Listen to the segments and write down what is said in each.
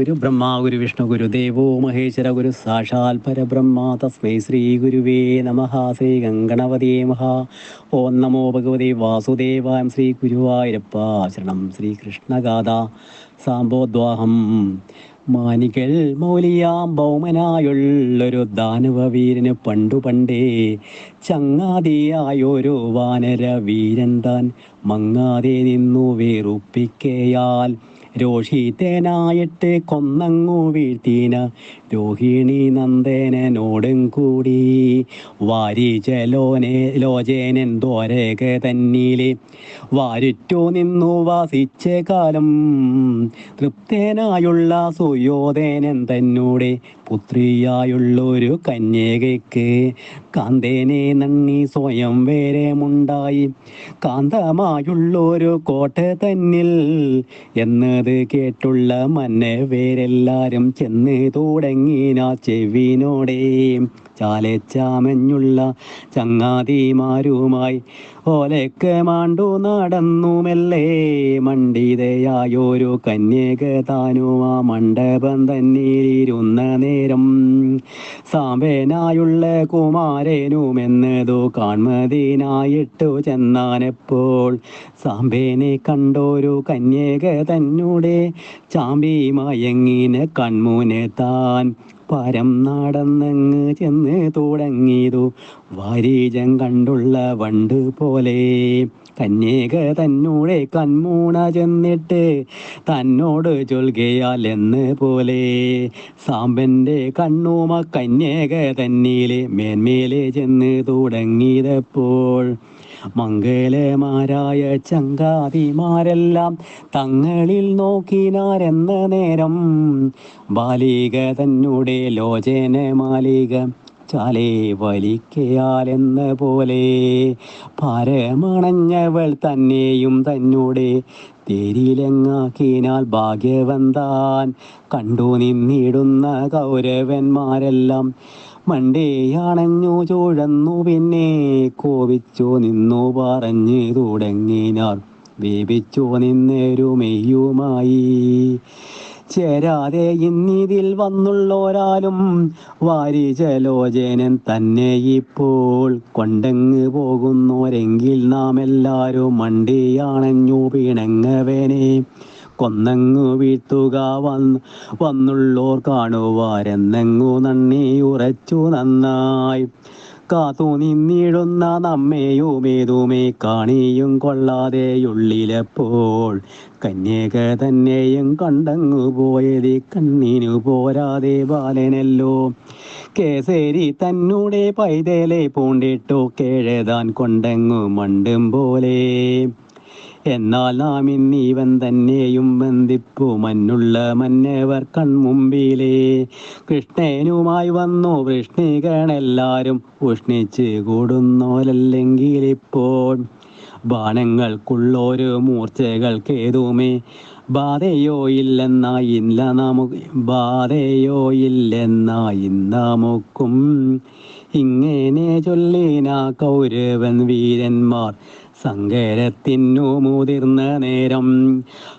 ഗുരു ബ്രഹ്മ ഗുരു വിഷ്ണു ഗുരു ദേവോ മഹേശ്വര ഗുരു സാക്ഷാൽ പരബ്രഹ്മ തസ്മൈ ശ്രീ ഗുരുവേ നമ ശ്രീ ഗംഗണപതേ മഹാ. ഓം നമോ ഭഗവതി വാസുദേവായം ശ്രീ ഗുരുവായൂരപ്പ ശരണം ശ്രീകൃഷ്ണഗാഥ സാമ്പോദ്വാഹം മാനികൾ മൗലിയാം ഭൗമനായുള്ളൊരു ദാനവീരന് പണ്ടു പണ്ടേ ചങ്ങാതിയായൊരു വാനര വീരൻ താൻ മങ്ങാതെ നിന്നു വേറുപ്പിക്കയാൽ രോഷിതനായിട്ട് കൊന്നങ്ങു വീഴ്ത്തീന രോഹിണി നന്ദനോടും കൂടി വാരിജലോനെ ലോചേനൻ ദ്വാരക തന്നിലെ വാരുറ്റു നിന്നു വാസിച്ച കാലം തൃപ്തനായുള്ള സുയോധനൻ തന്നൂടെ പുത്രിയായുള്ളൊരു കന്യകയ്ക്ക് കാന്തേനെ നന്ദി സ്വയം വേരമുണ്ടായി. കാന്തമായുള്ളൊരു കോട്ട തന്നിൽ എന്നത് കേട്ടുള്ള മന്നെ വേരെല്ലാരും ചെന്ന് തുടങ്ങിനാ ചെവിനോടെ. ചാലച്ചാമഞ്ഞുള്ള ചങ്ങാതിമാരുമായി ഓലക്ക് മാണ്ടു നടന്നു മെല്ലെ മണ്ഡിതയായൊരു കന്യക താനും ആ മണ്ഡപം തന്നീരിരുന്ന നേരം സാമ്പേനായുള്ള കുമാരനുമെന്നതു കാൺമതിനായിട്ടു ചെന്നാനെപ്പോൾ സാമ്പേനെ കണ്ടോരു കന്യക തന്നൂടെ ചാമ്പി മയങ്ങിന് കൺമുനെ താൻ പരം നടന്നങ്ങ് ചെന്ന് തുടങ്ങിയതു. വാരീജം കണ്ടുള്ള വണ്ട് പോലെ. കന്യക തന്നൂടെ കൺമൂണ ചെന്നിട്ട് തന്നോട് ചൊൽകയാൽ എന്ന് പോലെ. സാമ്പന്റെ കണ്ണൂമ കന്യക തന്നീലെ മേന്മേലെ ചെന്ന് തുടങ്ങിയതപ്പോൾ മംഗലമാരായ ചങ്കാതിമാരെല്ലാം തങ്ങളിൽ നോക്കിനാരെന്ന നേരം. ബാലിക തന്നൂടെ ലോചന മാലിക ചാലേ വലിക്കയാലെന്ന പോലെ പരമണഞ്ഞവൾ തന്നെയും തന്നോടെ തേരിലെങ്ങാക്കിനാൽ ഭാഗ്യവന്താൻ കണ്ടു നിന്നിടുന്ന കൗരവന്മാരെല്ലാം മണ്ടേയാണഞ്ഞു ചുഴന്നു പിന്നെ കോപിച്ചു നിന്നു പറഞ്ഞു തുടങ്ങിനാർ വേപിച്ചു നിന്നേരുമെയ്യുമായി ചേരാതെ ഇന്നിതിൽ വന്നുള്ളോരാലും വാരിജലോചനൻ തന്നെ ഇപ്പോൾ കൊണ്ടങ്ങ് പോകുന്നോരെങ്കിൽ നാം എല്ലാവരും മണ്ടിയാണഞ്ഞു പിണങ്ങവനെ. കൊന്നങ്ങു വീഴ്ത്തുക വന്ന് വന്നുള്ളോർ കാണുവാരെന്നെങ്ങു നന്ദി ഉറച്ചു നന്നായി. കാത്തു നിന്നിടുന്ന നമ്മെയുമേതുമേ കാണിയും കൊള്ളാതെ ഉള്ളിലെപ്പോൾ കന്യക തന്നെയും കണ്ടങ്ങു പോയത് കണ്ണിനു പോരാതെ ബാലനല്ലോ. കേസരി തന്നൂടെ പൈതലെ പൂണ്ടിട്ടു കേഴതാൻ കൊണ്ടങ്ങു മണ്ടും പോലെ. എന്നാൽ നാം ഇന്നീവൻ തന്നെയും ബന്ധിപ്പു മഞ്ഞുള്ള മന്നേവർ കൺമുമ്പിലേ. കൃഷ്ണേനുമായി വന്നു വൃഷ്ണികണെല്ലാരും ഉഷ്ണിച്ച് കൂടുന്നോലല്ലെങ്കിൽ ഇപ്പോൾ ബാണങ്ങൾക്കുള്ളൊരു മൂർച്ചകൾക്കേതുമേ ബാധയോ ഇല്ലെന്നാ ഇല്ല നമുക്ക് ബാധയോ ഇല്ലെന്ന ഇന്നമുക്കും ഇങ്ങനെ ചൊല്ലിന കൗരവൻ വീരന്മാർ സങ്കരത്തിനു മുതിർന്ന നേരം.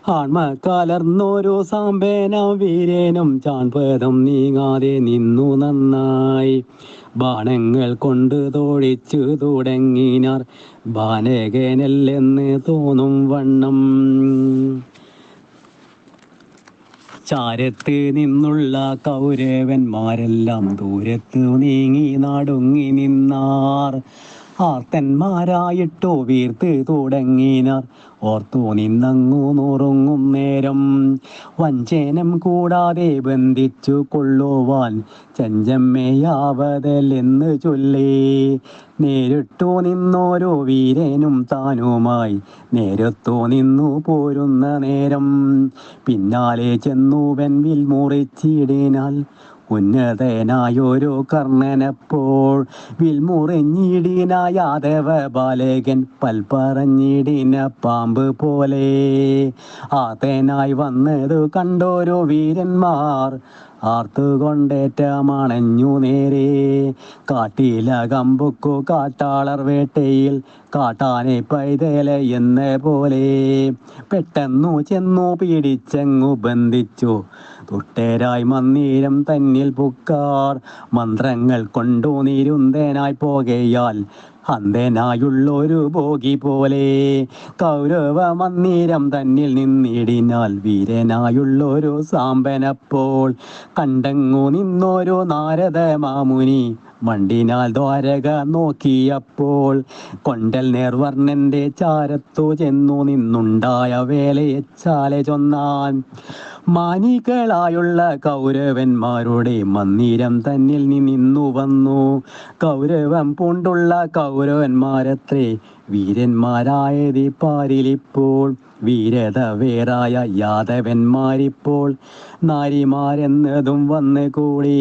ആൺമ കലർന്നൊരു സാമ്പേനം വീരേനും ചാൺപദം നീങ്ങാതെ നിന്നു നന്നായി. ബാണങ്ങൾ കൊണ്ട് തോഴിച്ചു തുടങ്ങിനാർ ബാനകേനല്ലെന്ന് തോന്നും വണ്ണം. ചാരത്ത് നിന്നുള്ള കൗരവന്മാരെല്ലാം ദൂരത്ത് നീങ്ങി നാടുങ്ങി നിന്നാർ. ആർത്തന്മാരായിട്ടോ വീർത്ത് തുടങ്ങിനാർ. ഓർത്തു നിന്നങ്ങു നുറുങ്ങും നേരം. വഞ്ചനം കൂടാതെ ബന്ധിച്ചു കൊള്ളുവാൻ ചഞ്ചമ്മയാവതലെന്ന് ചൊല്ലി. നേരിട്ടു നിന്നോരോ വീരനും താനുമായി. നേരത്തു നിന്നു പോരുന്ന നേരം. പിന്നാലെ ചെന്നു വെൻവിൽ മുറിച്ചിടിനാൽ. ഉന്നതനായൊരു കർണനപ്പോൾ വിൽമുറിഞ്ഞിടിന യാദവ ബാലകൻ പൽപ്പറഞ്ഞിടിന പാമ്പ് പോലെ ആതേനായി വന്നതു കണ്ടോരോ വീരന്മാർ ആർത്തുകൊണ്ടേറ്റമണഞ്ഞു നേരെ. കാട്ടിലകമ്പുക്കു കാട്ടാളർ വേട്ടയിൽ കാട്ടാനെ പൈതല എന്ന പോലെ. പെട്ടെന്നു ചെന്നു പീഡിച്ചങ്ങു ബന്ധിച്ചു. തുട്ടേരായി മന്ദിരം തന്നിൽ പുക്കാർ. മന്ത്രങ്ങൾ കൊണ്ടു നിരുന്തനായി പോകയാൽ അന്ധനായുള്ളൊരു ഭോഗി പോലെ കൗരവ മന്ദിരം തന്നിൽ നിന്നിടിനാൽ വീരനായുള്ളൊരു സാമ്പനപ്പോൾ കണ്ടങ്ങു നിന്നൊരു നാരദ മാമുനി മണ്ടിനാൽ ദ്വാരക നോക്കിയപ്പോൾ കൊണ്ടൽ നേർവർണന്റെ ചാരത്തു ചെന്നു നിന്നുണ്ടായ വേലയെ ചാല ചൊന്നാൻ. മാനികളായുള്ള കൗരവന്മാരുടെ മന്ദിരം തന്നിൽ നിന്നു വന്നു. കൗരവം പൂണ്ടുള്ള കൗരവന്മാരത്രേ വീരന്മാരായത് പാരിലിപ്പോൾ. വീരത വേറായ യാദവന്മാരിപ്പോൾ. നാരിമാരെന്നതും വന്ന് കൂടി.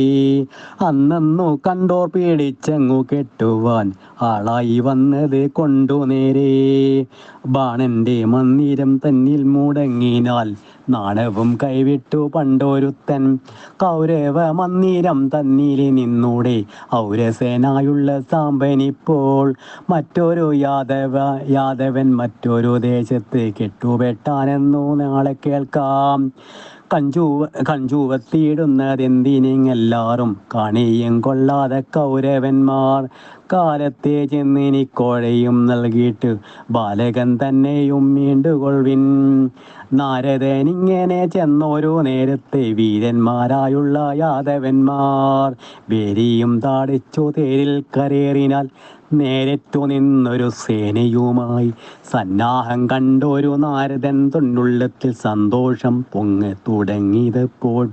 അന്നു കണ്ടോർ പേടിച്ചങ്ങു കെട്ടുവാൻ ആളായി വന്നത് കൊണ്ടു നേരെ. ബാണന്റെ മന്ദിരം തന്നിൽ മുടങ്ങിനാൽ നാണവും കൈവിട്ടു പണ്ടോരുത്തൻ. കൗരവ മന്ദിരം തന്നിൽ നിന്നൂടെ ഔരസേനായുള്ള സാമ്പനിപ്പോൾ മറ്റൊരു യാദവ യാദവൻ മറ്റൊരു ദേശത്ത് കെട്ടുപെട്ടാനെന്നു നാളെ കേൾക്കാം. കഞ്ചൂവ കഞ്ചൂവത്തിയിടുന്നതെന്തിനെല്ലാരും കണിയും കൊള്ളാതെ കൗരവന്മാർ. കാലത്തെ ചെന്നിനി കോഴയും നൽകിയിട്ട് ബാലകൻ തന്നെയും മീണ്ടുകൊള്ളിൻ നാരദനിങ്ങനെ ചെന്നോരോ നേരത്തെ വീരന്മാരായുള്ള യാദവന്മാർ. വേരിയും താടിച്ചു തേരിൽ കരേറിനാൽ നേരിട്ടു നിന്നൊരു സേനയുമായി സന്നാഹം കണ്ടൊരു നാരദൻ തൊണ്ണുള്ളത്തിൽ സന്തോഷം പൊങ്ങ തുടങ്ങിയതപ്പോൾ.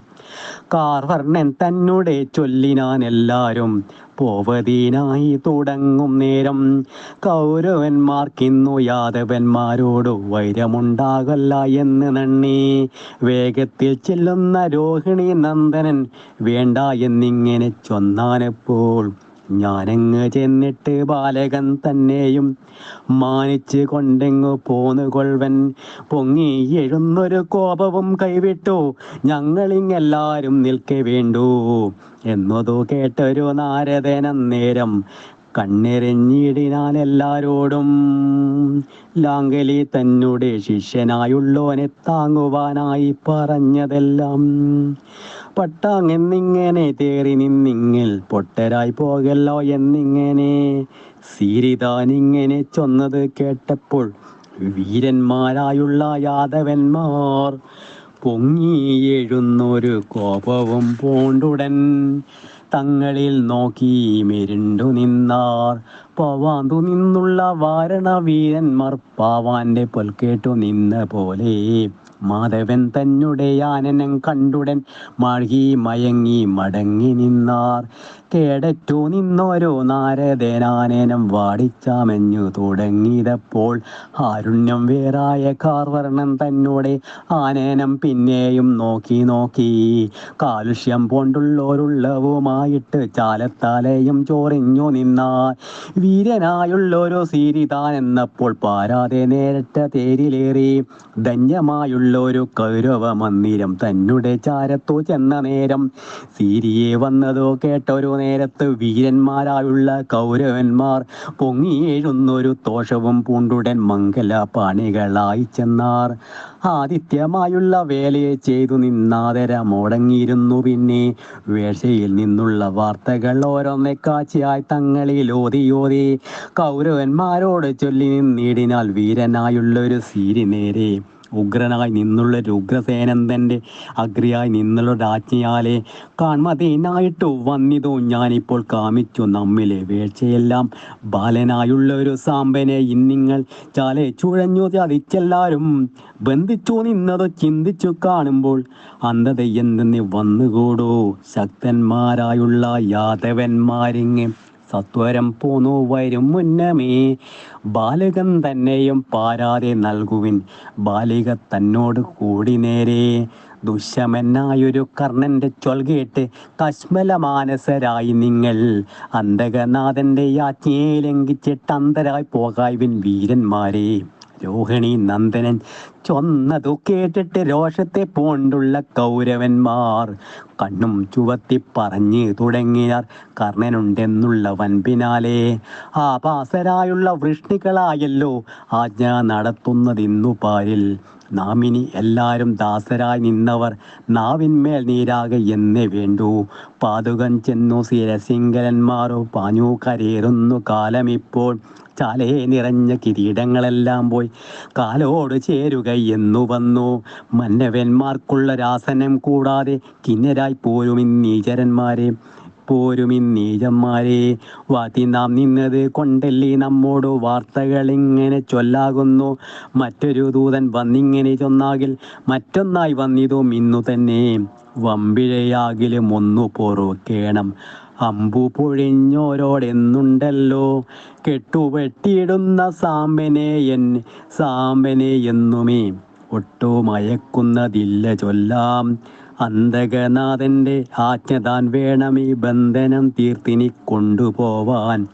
കാർവർണൻ തന്നോടെ ചൊല്ലിനാൻ എല്ലാരും പോവതീനായി തുടങ്ങും നേരം. കൗരവന്മാർക്കിന്നു യാദവന്മാരോട് വൈരമുണ്ടാകല്ല എന്ന് നണ്ണി വേഗത്തിൽ ചെല്ലുന്ന രോഹിണി നന്ദനൻ വേണ്ട എന്നിങ്ങനെ ചൊന്നാനപ്പോൾ ഞാനങ്ങ് ചെന്നിട്ട് ബാലകൻ തന്നെയും മാനിച്ച് കൊണ്ടെങ്ങു പോന്നു കൊൾവൻ. പൊങ്ങി എഴുന്നൊരു കോപവും കൈവിട്ടു. ഞങ്ങളിങ്ങെല്ലാരും നിൽക്കെ വേണ്ടു. എന്നതു കേട്ടൊരു നാരദനന്നേരം കണ്ണെറിഞ്ഞിടിനാൻ എല്ലാരോടും ലാങ്കലി തന്നുടെ ശിഷ്യനായുള്ളോനെ താങ്ങുവാനായി പറഞ്ഞതെല്ലാം. പട്ടാങ്ങെന്നിങ്ങനെ തേറി നിന്നിങ്ങിൽ പൊട്ടരായി പോകല്ലോ എന്നിങ്ങനെ സീരിതാനിങ്ങനെ ചൊന്നത് കേട്ടപ്പോൾ വീരന്മാരായുള്ള യാദവന്മാർ പൊങ്ങി എഴുന്നൊരു കോപവും പൂണ്ടുടൻ തങ്ങളിൽ നോക്കി മെരുണ്ടു നിന്നാർ. പവാന്തു നിന്നുള്ള വാരണ വീരന്മാർ പാവാന്റെ പൊൽക്കേട്ടു നിന്ന പോലെ മാധവൻ തന്നെ ആനനം കണ്ടുടൻ മാഴ്കി മയങ്ങി മടങ്ങി നിന്നാർ. കേടറ്റോ നിന്നോരോ നാരദേനാനനം വാടിച്ചാമഞ്ഞു തുടങ്ങിയതപ്പോൾ ആരുണ്യം വേറായ കാർവർണം തന്നോടെ ആനനം പിന്നെയും നോക്കി നോക്കി. കാലുഷ്യം പോണ്ടുള്ളോരുള്ളവുമായിട്ട് ചാലത്താലയും ചോറിഞ്ഞു നിന്നാർ. വീരനായുള്ളൊരു സീരിതാൻ എന്നപ്പോൾ പാരാതെ നേരിട്ട തേരിലേറി. ധന്യമായുള്ളൊരു കൗരവ മന്ദിരം തന്നെ ചാരത്തോ ചെന്ന നേരം. സീരിയെ വന്നതോ കേട്ടൊരു നേരത്ത് വീരന്മാരായുള്ള കൗരവന്മാർ പൊങ്ങിയെഴുന്നൊരു തോഷവും പൂണ്ടുടൻ മംഗല പാണികളായി ചെന്നാർ. ആദിത്യമായുള്ള വേലയെ ചെയ്തു നിന്നാതര മുടങ്ങിയിരുന്നു പിന്നെ. വേഷയിൽ നിന്നുള്ള വാർത്തകൾ ഓരോന്നെ കാച്ചിയായി തങ്ങളിൽ ഓതിയോതി ഓതി. കൗരവന്മാരോട് ചൊല്ലി നിന്നിടിനാൽ വീരനായുള്ളൊരു സീരി നേരെ. ഉഗ്രനായി നിന്നുള്ള രുഗ്രസേനന്ദന്റെ അഗ്രിയായി നിന്നുള്ള രാജ്ഞിയാലെ കാൺമതീനായിട്ടു വന്നിതോ ഞാനിപ്പോൾ കാമിച്ചു നമ്മിലെ വീഴ്ചയെല്ലാം. ബാലനായുള്ള ഒരു സാമ്പനെ ഇന്നിങ്ങൾ ചാലെ ചുഴഞ്ഞു ചതിച്ചെല്ലാരും ബന്ധിച്ചു നിന്നത് ചിന്തിച്ചു കാണുമ്പോൾ അന്ധത വന്നുകൂടോ? ശക്തന്മാരായുള്ള യാദവന്മാരിങ്ങ്. സത്വരം പോന്നു വരും മുന്നമേ. ബാലകൻ തന്നെയും പാരാതെ നൽകുവിൻ. ബാലിക തന്നോട് കൂടി നേരെ. ദുശമനായൊരു കർണന്റെ ചൊൽകേട്ട് കശ്മല മാനസരായി നിങ്ങൾ. അന്തകനാഥന്റെ യാജ്ഞയെ ലംഘിച്ചിട്ട് അന്തരായി പോകായ്വിൻ വീരന്മാരെ. രോഹിണി നന്ദനൻ ചൊന്നതു കേട്ടിട്ട് രോഷത്തെ പോണ്ടുള്ള കൗരവന്മാർ കണ്ണും ചുവത്തി പറഞ്ഞു തുടങ്ങിയാർ. കർണനുണ്ടെന്നുള്ള വൻപിനാലെ ആപാസരായുള്ള വൃഷ്ണികളായല്ലോ. ആജ്ഞ നടത്തുന്നതിന്നു പാരിൽ. നാമിനി എല്ലാവരും ദാസരായി നിന്നവർ നാവിന്മേൽ നീരാകെ എന്നേ വേണ്ടു. പാതുകൻ ചെന്നു സ്ഥിരസിംഗലന്മാരോ പാഞ്ഞു കരേറുന്നു കാലമിപ്പോൾ. ചാലേ നിറഞ്ഞ കിരീടങ്ങളെല്ലാം പോയി കാലോട് ചേരുക എന്നു വന്നു. മന്നവന്മാർക്കുള്ള രാസനം കൂടാതെ കിന്നരായി പോരും നീചരന്മാരെ. പോരും നീചന്മാരെ വാത്തി നാം നിന്നത് കൊണ്ടല്ലേ നമ്മോട് വാർത്തകൾ ഇങ്ങനെ ചൊല്ലാകുന്നു. മറ്റൊരു ദൂതൻ വന്നിങ്ങനെ ചൊന്നാകിൽ മറ്റൊന്നായി വന്നിതും ഇന്നു തന്നെ. വമ്പിഴയാകിലും ഒന്നു പൊറുക്കേണം. അമ്പു പൊഴിഞ്ഞോരോടെന്നുണ്ടല്ലോ. കെട്ടുവെട്ടിയിടുന്ന സാമ്പനെ എൻ സാമ്പനെ എന്നുമേ ഒട്ടോ മയക്കുന്നതില്ല ചൊല്ലാം. അന്തകനാഥന്റെ ആജ്ഞ താൻ വേണം ഈ ബന്ധനം തീർത്തിനി കൊണ്ടുപോവാൻ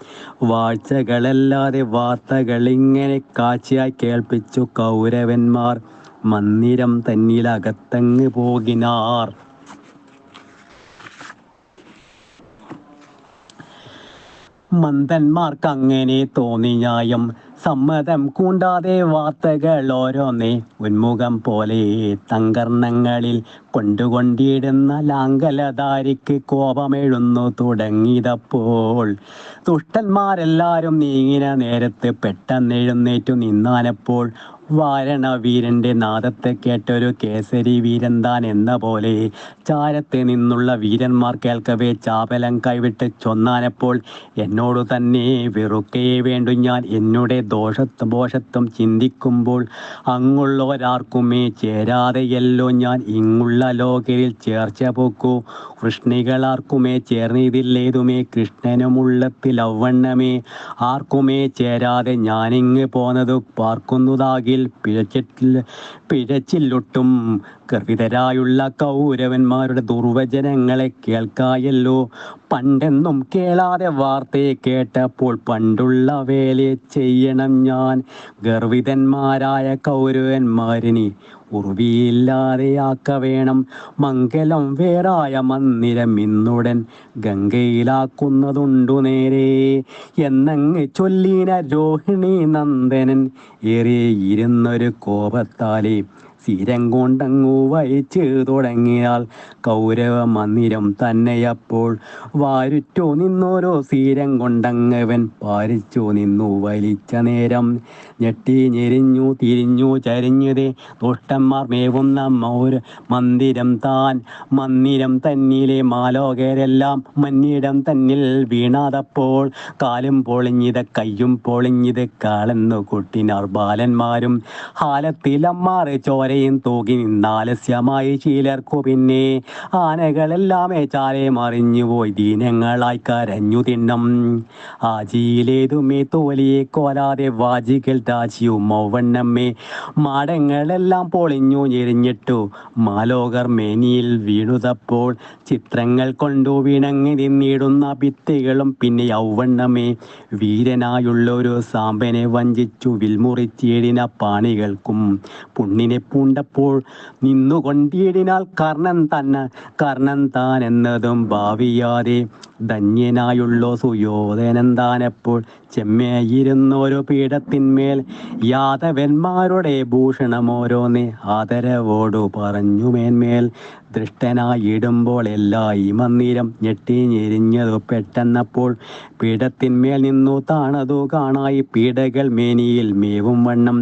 വാഴ്ചകളല്ലാതെ വാർത്തകൾ ഇങ്ങനെ കാഴ്ചയായി കേൾപ്പിച്ചു കൗരവന്മാർ. മന്ദിരം തന്നിലകത്തങ്ങ് പോകിനാർ. മന്ദന്മാർക്ക് അങ്ങനെ തോന്നി ന്യായം സമ്മതം കൂണ്ടാതെ വാർത്തകൾ ഓരോന്നേ. ഉന്മുഖം പോലെ തങ്കർണങ്ങളിൽ കൊണ്ടുകൊണ്ടിടുന്ന ലാങ്കലധാരിക്ക് കോപമെഴുന്നു തുടങ്ങിയതപ്പോൾ ദുഷ്ടന്മാരെല്ലാവരും നീങ്ങിന നേരത്ത് പെട്ടെന്നെഴുന്നേറ്റു നിന്നാനപ്പോൾ വാരണവീരന്റെ നാദത്തെ കേട്ടൊരു കേസരി വീരൻ താൻ എന്ന പോലെ ചാരത്തെ നിന്നുള്ള വീരന്മാർ കേൾക്കവേ ചാപലം കൈവിട്ട് ചൊന്നാനപ്പോൾ എന്നോടു തന്നെ വെറുക്കേ വേണ്ടു ഞാൻ എന്നുടെ ദോഷത്വം ദോഷത്വം ചിന്തിക്കുമ്പോൾ അങ്ങുള്ളവരാർക്കുമേ ചേരാതെയല്ലോ ഞാൻ ഇങ്ങുള്ള ലോകരിൽ ചേർച്ച പോക്കൂ. കൃഷ്ണികളാർക്കുമേ ചേർന്നിതില്ലേതുമേ കൃഷ്ണനുമുള്ളത്തിൽ ഔവണ്ണമേ ആർക്കുമേ ചേരാതെ ഞാനിങ്ങ് പോന്നതു പാർക്കുന്നതാകിൽ പിഴച്ചിട്ടില്ല പിഴച്ചില്ലൊട്ടും ഗർഭിതരായുള്ള കൗരവന്മാരുടെ ദുർവചനങ്ങളെ കേൾക്കായല്ലോ. പണ്ടെന്നും കേളാതെ വാർത്തയെ കേട്ടപ്പോൾ പണ്ടുള്ള വേലയെ ചെയ്യണം ഞാൻ. ഗർവിതന്മാരായ കൗരവന്മാരിനി ഉറുവിയില്ലാതെയാക്ക വേണം മംഗലം വേറായ മന്ദിരം ഇന്നുടൻ ഗംഗയിലാക്കുന്നതുണ്ടു നേരെ. എന്നങ്ങ് ചൊല്ലിന രോഹിണി നന്ദനൻ ഏറെ ഇരുന്നൊരു കോപത്താലേ സ്ഥിരം കൊണ്ടങ്ങു വഹിച്ച് തുടങ്ങിയാൽ കൗരവ മന്ദിരം തന്നെയപ്പോൾ വാരുറ്റോ നിന്നോരോ സ്ഥിരം കൊണ്ടങ്ങവൻ പാരിച്ചു നിന്നു വലിച്ച നേരം. ഞെട്ടി ഞെരിഞ്ഞു തിരിഞ്ഞു ചരിഞ്ഞതേ ദുഷ്ടന്മാർ മേവുന്ന മൗര മന്ദിരം താൻ. മന്ദിരം തന്നിലെ മാലോകരെല്ലാം മന്നിടം തന്നിൽ വീണാതപ്പോൾ കാലും പൊളിഞ്ഞത് കയ്യും പൊളിഞ്ഞത് കാളെന്നു കുട്ടിനാർ ബാലന്മാരും. ഹാലത്തിലമ്മാറ് ചോരയും തൂകി നിന്നാലസ്യമായി ചിലർക്കു പിന്നെ. ആനകളെല്ലാം ഏച്ചാലെ മറിഞ്ഞുപോയി ദീനങ്ങളായി കരഞ്ഞു തിണ്ണം ആജിയിലേതുമേ തോലിയെ കോലാതെ വാജികൾ രാജിയും മൗവണ്ണമ്മേ മാടങ്ങളെല്ലാം പൊളിഞ്ഞു ഞെരിഞ്ഞിട്ടു മാലോകർ മേനിയിൽ വീണുതപ്പോൾ ചിത്രങ്ങൾ കൊണ്ടു വീണങ്ങി നിന്നിടുന്ന ഭിത്തികളും പിന്നെ യൗവണ്ണമേ വീരനായുള്ളൊരു സാമ്പനെ വഞ്ചിച്ചു വിൽമുറിച്ചേടിന പാണികൾക്കും പുണ്ണിനെ പൂണ്ടപ്പോൾ നിന്നുകൊണ്ടിടിനാൽ കർണൻ തന്നെ കർണൻ താൻ എന്നതും ഭാവിയാതെ ധന്യനായുള്ള സുയോധനന്താനപ്പോൾ ചെമ്മേയിരുന്നോരോ പീഠത്തിന്മേൽ യാദവന്മാരുടെ ഭൂഷണമോരോന്ന് ആദരവോടു പറഞ്ഞു മേന്മേൽ ദൃഷ്ടനായിടുമ്പോൾ എല്ലാ ഈ മന്ദിരം ഞെട്ടി ഞെരിഞ്ഞതു പെട്ടെന്നപ്പോൾ പീഠത്തിന്മേൽ നിന്നു താണതു കാണായി പീഡകൾ മേനിയിൽ മേവും വണ്ണം.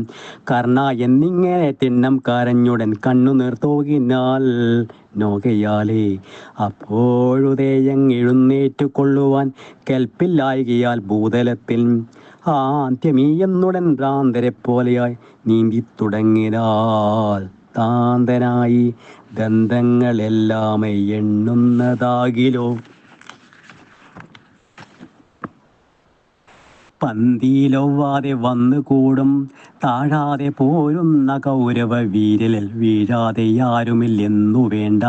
കർണ എന്നിങ്ങനെ തിണ്ണം കരഞ്ഞുടൻ കണ്ണു നിർത്തോകിനാൽ നോകയാലേ അപ്പോഴുതേയങ് എഴുന്നേറ്റു കൊള്ളുവാൻ കെൽപ്പില്ലായികയാൽ ഭൂതലത്തിൽ ആദ്യമീ എന്നുടൻ ഭ്രാന്തരെ പോലെയായി നീന്തി തുടങ്ങിനാൽ താന്തനായി ഗന്ധങ്ങളെല്ലാം എണ്ണുന്നതാകിലോ. പന്തിയിലൊവ്വാതെ വന്നു കൂടും താഴാതെ പോരുന്ന കൗരവ വീരലിൽ വീഴാതെ ആരുമില്ലെന്നു വേണ്ട.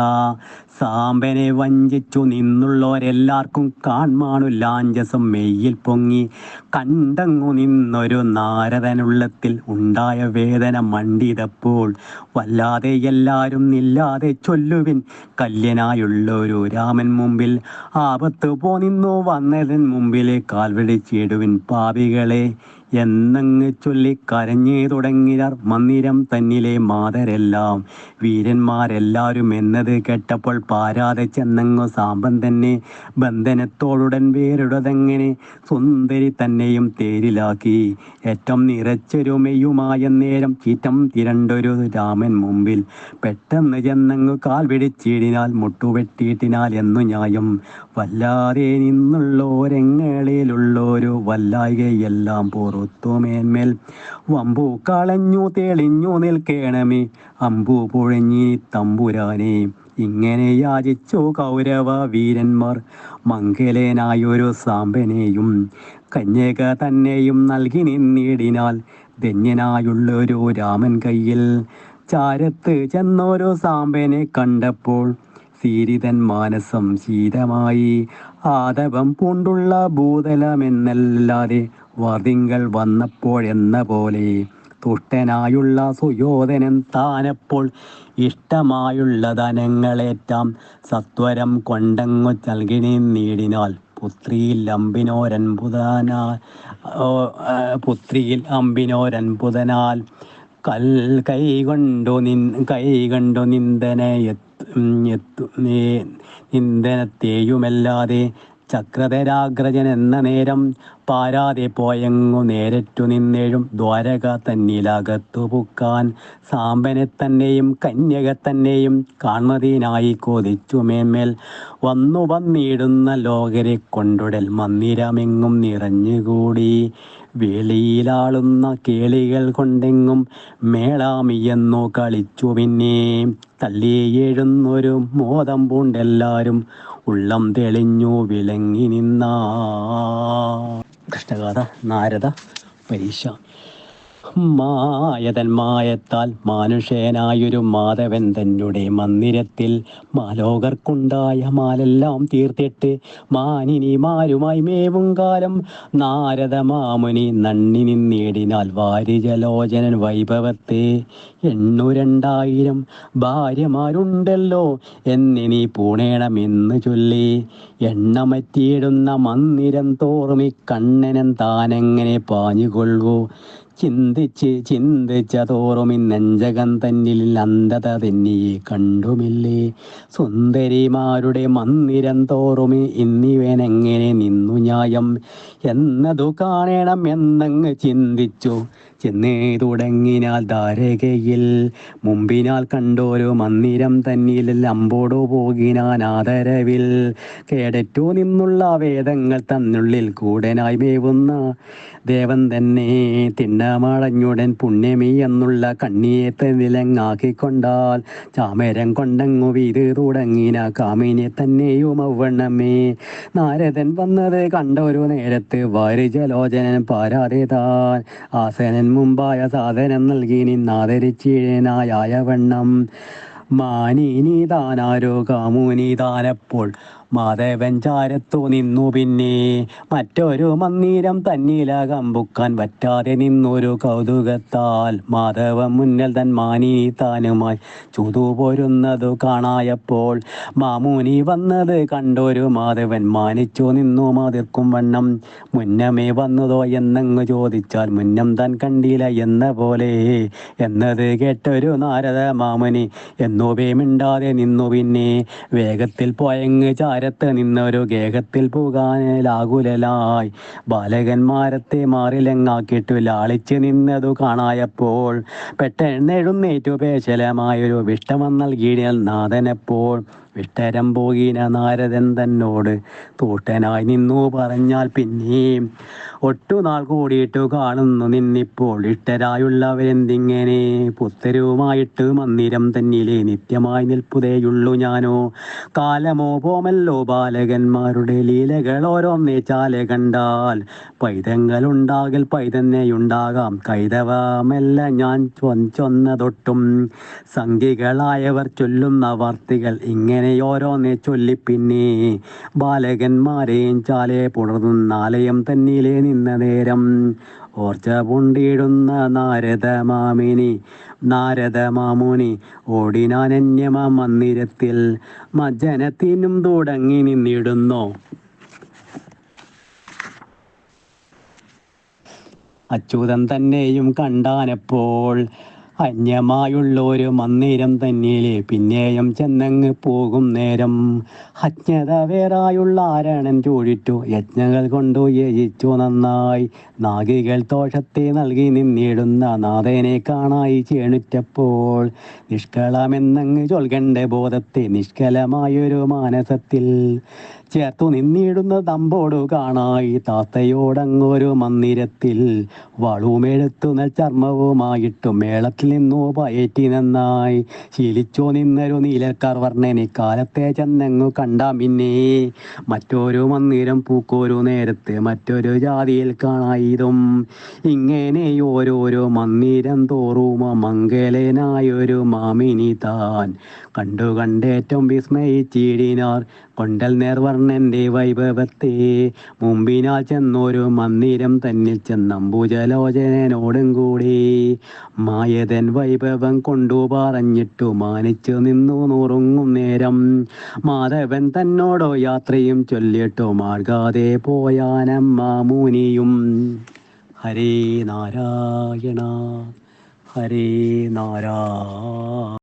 സാമ്പനെ വഞ്ചിച്ചു നിന്നുള്ളവരെല്ലാവർക്കും കാൺമാണു ലാഞ്ചസം മെയ്യിൽ പൊങ്ങി. കണ്ടങ്ങു നിന്നൊരു നാരദനുള്ളത്തിൽ ഉണ്ടായ വേദന മണ്ടിതപ്പോൾ. വല്ലാതെ എല്ലാരും നില്ലാതെ ചൊല്ലുവിൻ. കല്യനായുള്ളൊരു രാമൻ മുമ്പിൽ ആപത്ത് പോ നിന്നു വന്നതിന് മുമ്പിലെ കാൽവെടിച്ചിടുവിൻ പാപികളെ. എന്നങ്ങ് ചൊല്ലി കരഞ്ഞേ തുടങ്ങിയർ മന്ദിരം തന്നിലെ മാതരെല്ലാം. വീരന്മാരെല്ലാവരും എന്നത് കേട്ടപ്പോൾ പാരാതെ ചെന്നങ്ങു സാമ്പൻ തന്നെ ബന്ധനത്തോടുടൻ വേറിടതെങ്ങനെ സുന്ദരി തന്നെയും തേരിലാക്കി. ഏറ്റം നിറച്ചൊരുമയുമായ നേരം ചീറ്റം തിരണ്ടൊരു രാമൻ മുമ്പിൽ. പെട്ടെന്ന് ചെന്നങ്ങു കാൽ പിടിച്ചിടിനാൽ മുട്ടുവെട്ടിയിട്ടിനാൽ എന്നു ന്യായം. വല്ലാതെ നിന്നുള്ളോരെങ്ങളിലുള്ളോരോ വല്ലായികയെല്ലാം പുറത്തുമേന്മേൽ വമ്പു കളഞ്ഞു തെളിഞ്ഞു നിൽക്കേണമേ. അമ്പു പുഴഞ്ഞി തമ്പുരാനെ ഇങ്ങനെ യാചിച്ചു കൗരവ വീരന്മാർ മംഗലേനായൊരു സാമ്പനെയും കന്യക തന്നെയും നൽകി നിന്നിടിനാൽ ധന്യനായുള്ളൊരു രാമൻ കയ്യിൽ. ചാരത്ത് ചെന്നൊരു സാമ്പനെ കണ്ടപ്പോൾ സീരിതൻ മാനസം ശീതമായി ആദവം പൂണ്ടുള്ള ഭൂതലമെന്നല്ലാതെ വർതിങ്കൾ വന്നപ്പോഴെന്ന പോലെ തുഷ്ടനായുള്ള സുയോധനൻ താനപ്പോൾ ഇഷ്ടമായുള്ള ധനങ്ങളേറ്റാം സത്വരം കൊണ്ടങ്ങു നൽകിനി നീടിനാൽ പുത്രിയിൽ അമ്പിനോരൻപുതനാൽ പുത്രിയിൽ അമ്പിനോരൻപുതനാൽ കൽ കൈ കൊണ്ടു നിൻ കൈ കൊണ്ടു നിന്ദന എത്തു നിന്ദനത്തെയുമല്ലാതെ ചക്രധരാഗ്രജൻ എന്ന നേരം പാരാതെ പോയങ്ങു നേരറ്റു നിന്നേഴും ദ്വാരക തന്നിലകത്തു പുക്കാൻ. സാമ്പനെ തന്നെയും കന്യക തന്നെയും കാൺമതിനായി കൊതിച്ചു മേന്മേൽ. വന്നു വന്നിടുന്ന ലോകരെ കൊണ്ടുടൽ മന്ദിരമെങ്ങും നിറഞ്ഞുകൂടി. വേളിയിലാളുന്ന കേളികൾ കൊണ്ടെങ്ങും മേളാമിയെന്നു കളിച്ചു പിന്നെ. തള്ളിയെഴുന്നൊരു മോദം പൂണ്ടെല്ലാരും ഉള്ളം തെളിഞ്ഞു വിളങ്ങി നിന്ന. കൃഷ്ണഗാഥ നാരദ പരീക്ഷ. മായതൻ മായത്താൽ മാനുഷേനായൊരു മാധവൻ തന്നെ മന്ദിരത്തിൽ മാലോകർക്കുണ്ടായ മാലെല്ലാം തീർത്തിട്ട് മാനിനി മാരുമായി മേവും കാലം നാരദ മാമുനി നന്ദി നിന്നേടിനാൽ വാരിജലോചനൻ വൈഭവത്തെ എണ്ണുരണ്ടായിരം ഭാര്യമാരുണ്ടല്ലോ എന്നിനി പൂണേണമെന്ന് ചൊല്ലി. എണ്ണമറ്റിയിടുന്ന മന്ദിരം തോറും ഈ കണ്ണനൻ താനെങ്ങനെ പാഞ്ഞുകൊള്ളൂ? ചിന്തിച്ച് ചിന്തിച്ച തോറും നെഞ്ചകം തന്നിൽ അന്ധത തന്നിയെ കണ്ടുമില്ലേ? സുന്ദരിമാരുടെ മന്ദിരം തോറും ഇന്നിവനെങ്ങനെ നിന്നു ന്യായം? എന്നതു കാണണം എന്നങ്ങ് ചിന്തിച്ചു. ചെന്നേ തുടങ്ങിനാൽ ധാരകയിൽ. മുമ്പിനാൽ കണ്ടോരു മന്ദിരം തന്നിൽ അമ്പോടു പോകിനാൻ ആദരവിൽ. കേടറ്റു നിന്നുള്ള വേദങ്ങൾ തന്നുള്ളിൽ കൂടനായി മേവുന്ന ദേവൻ തന്നെ തിണ്ണമളഞ്ഞുടൻ പുണ്യമീ എന്നുള്ള കണ്ണിയെ നിലങ്ങാക്കിക്കൊണ്ടാൽ ചാമരം കൊണ്ടങ്ങു വീത് തുടങ്ങിന കാമിനെ തന്നെയും അവണ്ണമേ നാരദൻ വന്നത് കണ്ട ഒരു നേരത്ത് വാരിജലോചനൻ പാരാതെ താൻ ആസനൻ മുമ്പായ സാധനം നൽകി വണ്ണം മാനിനി താനാരോ കാമുനി താനപ്പോൾ മാധവൻ ചാരത്തു നിന്നു പിന്നെ. മറ്റൊരു മന്ദിരം തന്നിലകം ബുക്കാൻ പറ്റാതെ നിന്നൊരു കൗതുകത്താൽ മാധവൻ മുന്നിൽ തൻ മാനി താനുമായി ചുതു പോരുന്നതു കാണായപ്പോൾ മാമൂനി വന്നത് കണ്ടൊരു മാധവൻ മാനിച്ചു നിന്നു മാതിർക്കും വണ്ണം. മുന്നമേ വന്നതോ എന്നങ്ങ് ചോദിച്ചാൽ മുന്നം തൻ കണ്ടില്ല എന്ന പോലെ. എന്നത് കേട്ടൊരു നാരദ മാമുനി എന്നോ മിണ്ടാതെ നിന്നു പിന്നെ. വേഗത്തിൽ പോയങ്ങ് ചാരത്ത് നിന്നൊരു ഗേഹത്തിൽ പോകാനാകുലായി ബാലകന്മാരത്തെ മാറിലെങ്ങാക്കിട്ടു ലാളിച്ച് നിന്നതു കാണായപ്പോൾ പെട്ടെന്നെഴുന്നേറ്റു പേശലമായൊരു വിഷ്ടമം നൽകിയാൽ നാഥനപ്പോൾ വിഷ്ടരം പോകീന നാരദൻ തന്നോട്. തൂട്ടനായി നിന്നു പറഞ്ഞാൽ പിന്നെയും ഒട്ടുനാൾ കൂടിയിട്ടു കാണുന്നു നിന്നിപ്പോൾ. ഇഷ്ടരായുള്ളവരെന്തിങ്ങനെ പുത്തരുമായിട്ട് മന്ദിരം തന്നിലെ നിത്യമായി നിൽപ്പുതേയുള്ളു ഞാനോ. കാലമോ പോമല്ലോ ബാലകന്മാരുടെ ലീലകൾ ഓരോന്നേ ചാല കണ്ടാൽ. പൈതങ്ങളുണ്ടാകൽ പൈതന്നെയുണ്ടാകാം. കൈതവമല്ല ഞാൻ ചൊന്നതൊട്ടും. സംഖ്യകളായവർ ചൊല്ലുന്ന വാർത്തകൾ ഇങ്ങനെ ഓരോന്നെ ചൊല്ലിപ്പിന്നെ ബാലകന്മാരെയും ചാലെ പുണർന്നാലയം തന്നിലെ നിന്ന നേരം ഓർച്ച പൊണ്ടിടുന്ന നാരദ മാമിനി. നാരദ മാമുനി ഓടിനാനന്യമ മന്ദിരത്തിൽ മജ്ജനത്തിനും തുടങ്ങി നിന്നിടുന്നു. അച്യുതൻ തന്നെയും കണ്ടാനപ്പോൾ അന്യമായുള്ളൊരു മന്ദിരം തന്നിലെ പിന്നെയും ചെന്നങ്ങ് പോകും നേരം. അജ്ഞത വേറായുള്ള ആരണൻ ചോഴിറ്റു യജ്ഞങ്ങൾ കൊണ്ടു യജിച്ചു നന്നായി. നാഗികൾ ദോഷത്തെ നൽകി നിന്നിടുന്ന നാഥനെ കാണായി ചേണിറ്റപ്പോൾ നിഷ്കളമെന്നങ്ങ് ചൊൽകണ്ട ബോധത്തെ നിഷ്കലമായൊരു മാനസത്തിൽ. ചേർത്തു നിന്നിടുന്ന തമ്പോടു കാണായി താത്തയോടങ്ങൊരു മന്ദിരത്തിൽ. വളവുമെഴുത്തു നൽ ചർമ്മവുമായിട്ടു മേളത്തിൽ നിന്നു പയറ്റി നന്നായി ശീലിച്ചോ നിന്നൊരു നീലക്കാർ വർണനി കാലത്തെ ചെന്നങ്ങു കണ്ടാം പിന്നെ. മറ്റൊരു മന്ദിരം പൂക്കോരു നേരത്ത് മറ്റൊരു ജാതിയിൽ കാണായതും. ഇങ്ങനെ ഓരോരോ മന്ദിരം തോറും മംഗലനായൊരു മാമിനി താൻ. കണ്ടു കണ്ടേറ്റം വിസ്മയിച്ചിടിനാർ കൊണ്ടൽ നേർവർണന്റെ വൈഭവത്തെ മുമ്പിനാൽ ചെന്നൊരു മന്ദിരം തന്നിൽ ചെന്നമ്പുജലോചനോടും കൂടി. മായതൻ വൈഭവം കൊണ്ടു പറഞ്ഞിട്ടു മാനിച്ചു നിന്നു നുറുങ്ങും നേരം. മാധവൻ തന്നോടോ യാത്രയും ചൊല്ലിട്ടു മാർഗാതെ പോയാനമ്മ മുനിയും ഹരേ നാരായണ ഹരേ നാരായണ